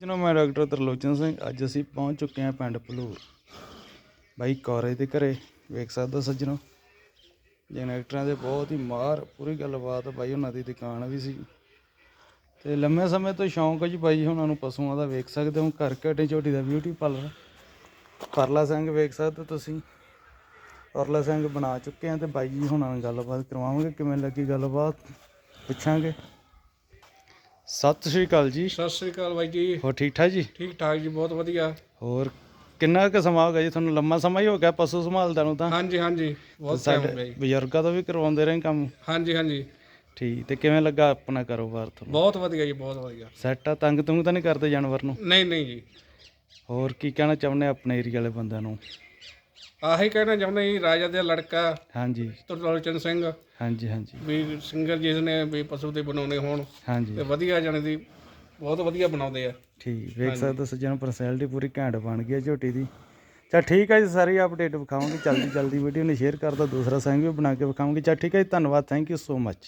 ਜਨੋ ਮੈਂ ਡਾਕਟਰ ਤਰਲੋਚਨ ਸਿੰਘ, ਅੱਜ ਅਸੀਂ ਪਹੁੰਚ ਚੁੱਕੇ ਹਾਂ ਪਿੰਡ ਭਲੂਰ। ਬਾਈ ਕੌਰੇ ਦੇ ਘਰੇ, ਵੇਖ ਸਕਦਾ ਹੋ ਸੱਜਣੋ ਜਨਰੇਟਰਾਂ ਦੇ ਬਹੁਤ ਹੀ ਮਾਰ, ਪੂਰੀ ਗੱਲਬਾਤ ਬਾਈ ਉਹਨਾਂ ਦੀ ਦੁਕਾਨ ਵੀ ਸੀ। ਤੇ ਲੰਮੇ ਸਮੇਂ ਤੋਂ ਸ਼ੌਂਕ ਹੈ ਜੀ ਬਾਈ ਉਹਨਾਂ ਨੂੰ ਪਸ਼ੂਆਂ ਦਾ ਵੇਖ ਸਕਦੇ ਹੋ, ਘਰ ਘਟੇ ਝੋਟੀ ਦਾ ਬਿਊਟੀ ਪਾਰਲਰ ਪਰਲਾ ਸਿੰਘ ਵੇਖ ਸਕਦੇ ਹੋ ਤੁਸੀਂ। ਪਰਲਾ ਸਿੰਘ ਬਣਾ ਚੁੱਕੇ ਆ ਤੇ ਬਾਈ ਜੀ ਹੁਣਾਂ ਨਾਲ ਗੱਲਬਾਤ ਕਰਵਾਵਾਂਗੇ, ਕਿਵੇਂ ਲੱਗੀ ਗੱਲਬਾਤ, ਪੁੱਛਾਂਗੇ। ਸਤਿ ਸ਼੍ਰੀ ਅਕਾਲ ਜੀ। ਸਤਿ ਸ੍ਰੀ ਅਕਾਲ ਬਾਈ ਜੀ। ਹੋਰ ਠੀਕ ਠਾਕ ਜੀ? ਠੀਕ ਠਾਕ ਜੀ ਬਹੁਤ ਵਧੀਆ। ਹੋਰ ਕਿੰਨਾ ਕੁ ਸਮਾਂ ਹੋ ਗਿਆ ਜੀ? ਤੁਹਾਨੂੰ ਲੰਮਾ ਸਮਾਂ ਹੀ ਹੋ ਗਿਆ ਪਸ਼ੂ ਸੰਭਾਲਦਾ ਨੂੰ ਤਾਂ। ਹਾਂਜੀ ਹਾਂਜੀ ਬਹੁਤ ਟਾਈਮ ਹੋ ਗਿਆ ਜੀ। ਬਜ਼ੁਰਗਾਂ ਤੋਂ ਵੀ ਕਰਵਾਉਂਦੇ ਰਹੇ ਕੰਮ। ਹਾਂਜੀ ਹਾਂਜੀ। ਠੀਕ ਤੇ ਕਿਵੇਂ ਲੱਗਾ ਆਪਣਾ ਕਾਰੋਬਾਰ ਤੁਹਾਨੂੰ? ਬਹੁਤ ਵਧੀਆ ਜੀ ਬਹੁਤ ਵਧੀਆ। ਸੈੱਟ ਆ ਤੰਗ ਤੁੰਗ ਤਾਂ ਨਹੀਂ ਕਰਦੇ ਜਾਨਵਰ ਨੂੰ? ਨਹੀਂ ਨਹੀਂ ਜੀ। ਹੋਰ ਕੀ ਕਹਿਣਾ ਚਾਹੁੰਦੇ ਆਪਣੇ ਏਰੀਆ ਵਾਲੇ ਬੰਦਿਆਂ ਨੂੰ? ਆਹੀ ਕਹਿਣਾ ਚਾਹੁੰਦਾ ਜੀ ਰਾਜਾ ਦਾ ਲੜਕਾ ਹਾਂਜੀ। ਤਰਲੋਚਨ ਸਿੰਘ। ਹਾਂਜੀ ਹਾਂਜੀ। ਵੀ ਸਿੰਗਰ ਜਿਸ ਨੇ ਵੀ ਪਸ਼ੂ ਦੇ ਬਣਾਉਣੇ ਹੋਣ ਹਾਂਜੀ। ਤੇ ਵਧੀਆ ਜਾਣੇ ਦੀ ਬਹੁਤ ਵਧੀਆ ਬਣਾਉਂਦੇ ਆ। ਠੀਕ ਵੇਖ ਸਕਦੇ ਸੱਜਣ ਪਰਸਨੈਲਿਟੀ ਪੂਰੀ ਘੈਂਟ ਬਣ ਗਈ ਹੈ ਝੋਟੀ ਦੀ। ਚਾ ਠੀਕ ਹੈ ਜੀ ਸਾਰੀ ਅਪਡੇਟ ਵਿਖਾਵਾਂਗੇ ਜਲਦੀ ਜਲਦੀ ਵੀਡੀਓ ਨੂੰ ਸ਼ੇਅਰ ਕਰ ਦਿਓ ਦੂਸਰਾ ਸੰਗ ਵੀ ਬਣਾ ਕੇ ਵਿਖਾਵਾਂਗੇ। ਚਾ ਠੀਕ ਹੈ ਜੀ ਧੰਨਵਾਦ ਥੈਂਕ ਯੂ ਸੋ ਮੱਚ